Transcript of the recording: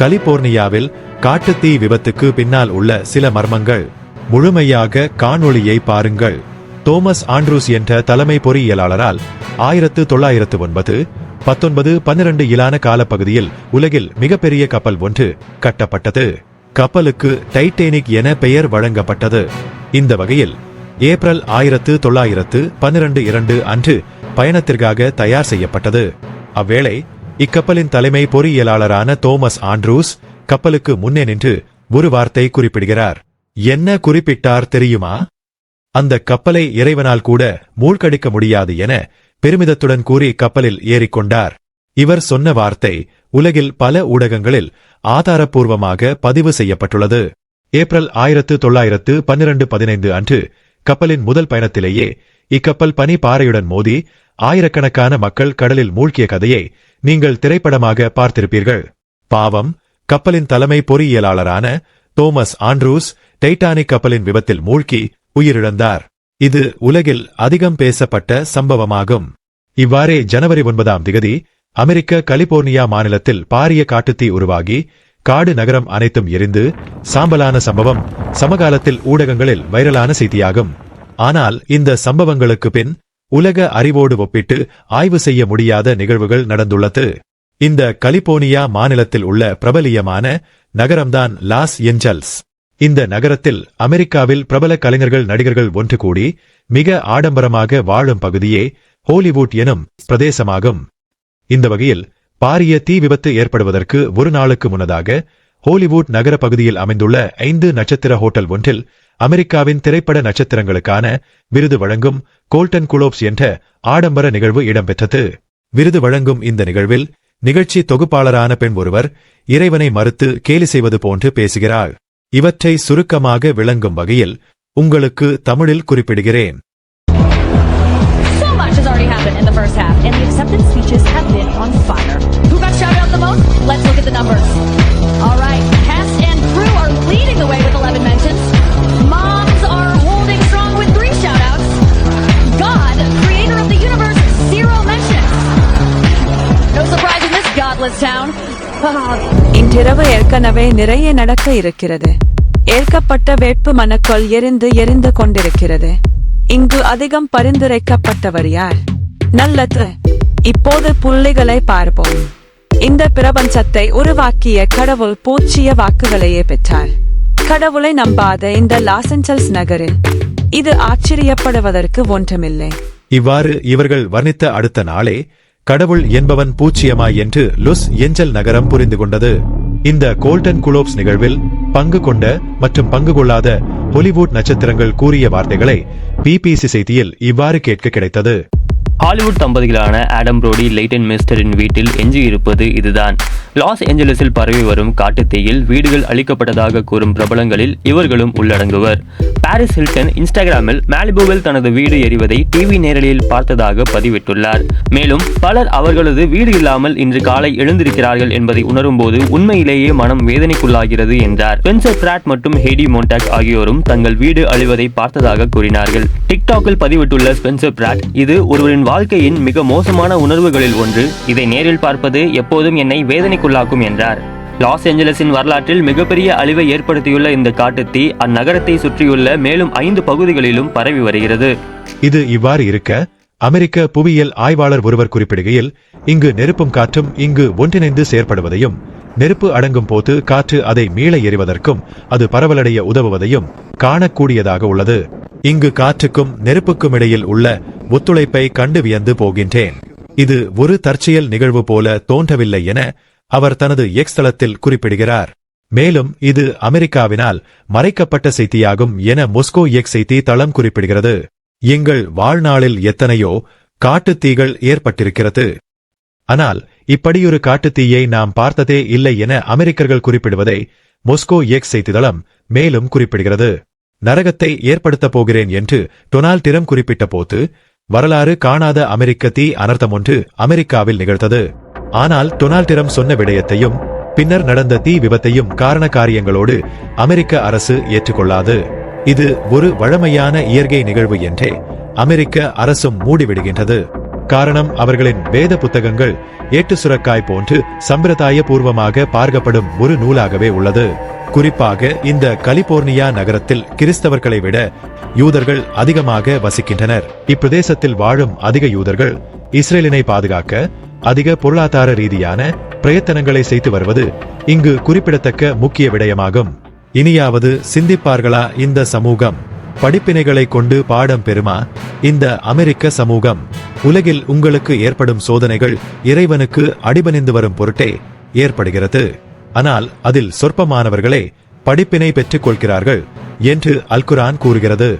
கலிபோர்னியாவில் காட்டுத்தீ விபத்துக்கு பின்னால் உள்ள சில மர்மங்கள். முழுமையாக காணொளியை பாருங்கள். தோமஸ் ஆண்ட்ரூஸ் என்ற தலைமை பொறியியலாளரால் ஆயிரத்து தொள்ளாயிரத்து ஒன்பது பத்தொன்பது பன்னிரண்டு இலான காலப்பகுதியில் உலகில் மிகப்பெரிய கப்பல் ஒன்று கட்டப்பட்டது. கப்பலுக்கு டைட்டேனிக் என பெயர் வழங்கப்பட்டது. இந்த வகையில் ஏப்ரல் ஆயிரத்து தொள்ளாயிரத்து பன்னிரண்டு இரண்டு அன்று பயணத்திற்காக தயார் செய்யப்பட்டது. அவ்வேளை இக்கப்பலின் தலைமை பொறியியலாளரான தோமஸ் ஆண்ட்ரூஸ் கப்பலுக்கு முன்னே நின்று ஒரு வார்த்தை குறிப்பிடுகிறார். என்ன குறிப்பிட்டார் தெரியுமா? அந்த கப்பலை இறைவனால் கூட மூழ்கடிக்க முடியாது என பெருமிதத்துடன் கூறி கப்பலில் ஏறிக்கொண்டார். இவர் சொன்ன வார்த்தை உலகில் பல ஊடகங்களில் ஆதாரப்பூர்வமாக பதிவு செய்யப்பட்டுள்ளது. ஏப்ரல் ஆயிரத்து தொள்ளாயிரத்து பன்னிரண்டு பதினைந்து அன்று கப்பலின் முதல் பயணத்திலேயே இக்கப்பல் பனி பாறையுடன் மோதி ஆயிரக்கணக்கான மக்கள் கடலில் மூழ்கிய கதையை நீங்கள் திரைப்படமாக பார்த்திருப்பீர்கள். பாவம் கப்பலின் தலைமை பொறியியலாளரான தோமஸ் ஆண்ட்ரூஸ் டைட்டானிக் கப்பலின் விபத்தில் மூழ்கி உயிரிழந்தார். இது உலகில் அதிகம் பேசப்பட்ட சம்பவமாகும். இவ்வாறே ஜனவரி ஒன்பதாம் திகதி அமெரிக்க கலிபோர்னியா மாநிலத்தில் பாரிய காட்டுத்தீ உருவாகி காடு நகரம் அனைத்தும் எரிந்து சாம்பலான சம்பவம் சமகாலத்தில் ஊடகங்களில் வைரலான செய்தியாகும். ஆனால் இந்த சம்பவங்களுக்கு பின் உலக அறிவோடு ஒப்பிட்டு ஆய்வு செய்ய முடியாத நிகழ்வுகள் நடந்துள்ளது. இந்த கலிபோர்னியா மாநிலத்தில் உள்ள பிரபலியமான நகரம்தான் லாஸ் ஏஞ்சல்ஸ். இந்த நகரத்தில் அமெரிக்காவில் பிரபல கலைஞர்கள் நடிகர்கள் ஒன்று கூடி மிக ஆடம்பரமாக வாழும் பகுதியே ஹோலிவுட் எனும் பிரதேசமாகும். இந்த வகையில் பாரிய தீ விபத்து ஏற்படுவதற்கு ஒரு நாளுக்கு முன்னதாக ஹோலிவுட் நகர பகுதியில் அமைந்துள்ள ஐந்து நட்சத்திர ஹோட்டல் ஒன்றில் அமெரிக்காவின் திரைப்பட நட்சத்திரங்களுக்கான விருது வழங்கும் கோல்டன் குலோப்ஸ் என்ற ஆடம்பர நிகழ்வு இடம்பெற்றது விருது வழங்கும் இந்த நிகழ்வில் நிகழ்ச்சி தொகுப்பாளரான பெண் ஒருவர் இறைவனை மறுத்து கேலி செய்வது போன்று பேசுகிறாள் இவற்றை சுருக்கமாக விளங்கும் வகையில் உங்களுக்கு தமிழில் குறிப்பிடுகிறேன் So first half, and the acceptance speeches have been on fire. Who got shouted out the most? Let's look at the numbers. ஏற்கனவே நிறைய நடக்க இருக்கிறது. ஏற்கப்பட்ட வேட்பு மனுக்கள் எரிந்து எரிந்து கொண்டிருக்கிறது. இங்கு அதிகம் பரிந்துரைக்கப்பட்டவர் யார்? நல்லது. இப்போது புள்ளிகளை பார்ப்போம். இந்த பிரபஞ்சத்தை உருவாக்கிய கடவுள் பூச்சிய வாக்குகளையே பெற்றார். கடவுளை நம்பாத இந்த லாசன்சல்ஸ் நகரில் இது ஆச்சரியப்படுவதற்கு ஒன்றுமில்லை. இவ்வாறு இவர்கள் வர்ணித்த அடுத்த நாளே கடவுள் என்பவன் பூச்சியமா என்று லுஸ் ஏஞ்சல் நகரம் புரிந்து கொண்டது. இந்த கோல்டன் குளோப்ஸ் நிகழ்வில் பங்கு கொண்ட மற்றும் பங்கு கொள்ளாத ஹாலிவுட் நட்சத்திரங்கள் கூறிய வார்த்தைகளை பிபிசி செய்தியில் இவ்வாறு கேட்க கிடைத்தது. ஹாலிவுட் தம்பதிகளான ஆடம் ப்ரோடி லைட்டன் மிஸ்டரின் வீட்டில் எஞ்சியிருப்பது இதுதான். லாஸ் ஏஞ்சலஸில் பரவி வரும் காட்டுத்தீயில் வீடுகள் அளிக்கப்பட்டதாக கூறும் பிரபலங்களில் இவர்களும் உள்ளடங்குவர். பாரிஸ் ஹில்டன் இன்ஸ்டாகிராமில் மாலிபுவில் தனது வீடு எரிவதை டிவி நேரலியில் பார்த்ததாக பதிவிட்டுள்ளார். மேலும் பலர் அவர்களது வீடு இல்லாமல் இன்று காலை எழுந்திருக்கிறார்கள் என்பதை உணரும்போது உண்மையிலேயே மனம் வேதனைக்குள்ளாகிறது என்றார். பென்சர் பிராட் மற்றும் ஹேடி மோண்டாக் ஆகியோரும் தங்கள் வீடு அழிவதை பார்த்ததாக கூறினார்கள். டிக்டாக்கில் பதிவிட்டுள்ள ஸ்பென்சர் பிராட் இது ஒருவரின் வாழ்க்கையின் மிக மோசமான உணர்வுகளில் ஒன்று இதை நேரில் பார்ப்பது எப்போதும் என்னை வேதனைக்குள்ளாக்கும் என்றார். லாஸ் ஏஞ்சலஸின் வரலாற்றில் மிகப்பெரிய அழிவை ஏற்படுத்தியுள்ள இந்த காட்டுத்தீ அந்நகரத்தை சுற்றியுள்ள மேலும் ஐந்து பகுதிகளிலும் பரவி வருகிறது. இது இவ்வாறு இருக்க அமெரிக்க புவியியல் ஆய்வாளர் ஒருவர் குறிப்பிடுகையில் இங்கு நெருப்பும் காற்றும் இங்கு ஒன்றிணைந்து செயற்படுவதையும் நெருப்பு அடங்கும் போது காற்று அதை மீள எறிவதற்கும் அது பரவலடைய உதவுவதையும் காணக்கூடியதாக உள்ளது. இங்கு காற்றுக்கும் நெருப்புக்கும் இடையில் உள்ள ஒத்துழைப்பை கண்டு வியந்து போகின்றேன். இது ஒரு தற்செயல் நிகழ்வு போல தோன்றவில்லை என அவர் தனது எக்ஸ் தளத்தில் குறிப்பிடுகிறார். மேலும் இது அமெரிக்காவினால் மறைக்கப்பட்ட செய்தியாகும் என மொஸ்கோ எக்ஸ் செய்தி தளம் குறிப்பிடுகிறது. எங்கள் வாழ்நாளில் எத்தனையோ காட்டுத்தீகள் ஏற்பட்டிருக்கிறது. ஆனால் இப்படியொரு காட்டுத்தீயை நாம் பார்த்ததே இல்லை என அமெரிக்கர்கள் குறிப்பிடுவதை மொஸ்கோ எக்ஸ் செய்திதளம் மேலும் குறிப்பிடுகிறது. நரகத்தை ஏற்படுத்தப் போகிறேன் என்று டொனால்ட் டிரம் குறிப்பிட்ட போது வரலாறு காணாத அமெரிக்க தீ அனர்த்தம் ஒன்று அமெரிக்காவில் நிகழ்த்தது ஆனால் டொனால்ட் டிரம் சொன்ன விடயத்தையும் பின்னர் நடந்த தீ விபத்தையும் காரண காரியங்களோடு அமெரிக்க அரசு ஏற்றுக்கொள்ளாது. இது ஒரு வழமையான இயற்கை நிகழ்வு என்றே அமெரிக்க அரசும் மூடிவிடுகின்றது. காரணம் அவர்களின் வேத புத்தகங்கள் ஏட்டு சுரக்காய் போன்று சம்பிரதாய பூர்வமாக பார்க்கப்படும் ஒரு நூலாகவே உள்ளது. குறிப்பாக இந்த கலிபோர்னியா நகரத்தில் கிறிஸ்தவர்களை விட யூதர்கள் அதிகமாக வசிக்கின்றனர். இப்பிரதேசத்தில் வாழும் அதிக யூதர்கள் இஸ்ரேலினை பாதுகாக்க அதிக பொருளாதார ரீதியான பிரயத்தனங்களை செய்து வருவது இங்கு குறிப்பிடத்தக்க முக்கிய விடயமாகும். இனியாவது சிந்திப்பார்களா இந்த சமூகம்? படிப்பினைகளை கொண்டு பாடம் பெறுமா? இந்த அமெரிக்க சமூகம் உலகில் உங்களுக்கு ஏற்படும் சோதனைகள் இறைவனுக்கு அடிபணிந்து வரும் பொருட்டே ஏற்படுகிறது. ஆனால் அதில் சொற்பமானவர்களே படிப்பினை பெற்றுக் கொள்கிறார்கள் என்று அல்குரான் கூறுகிறது.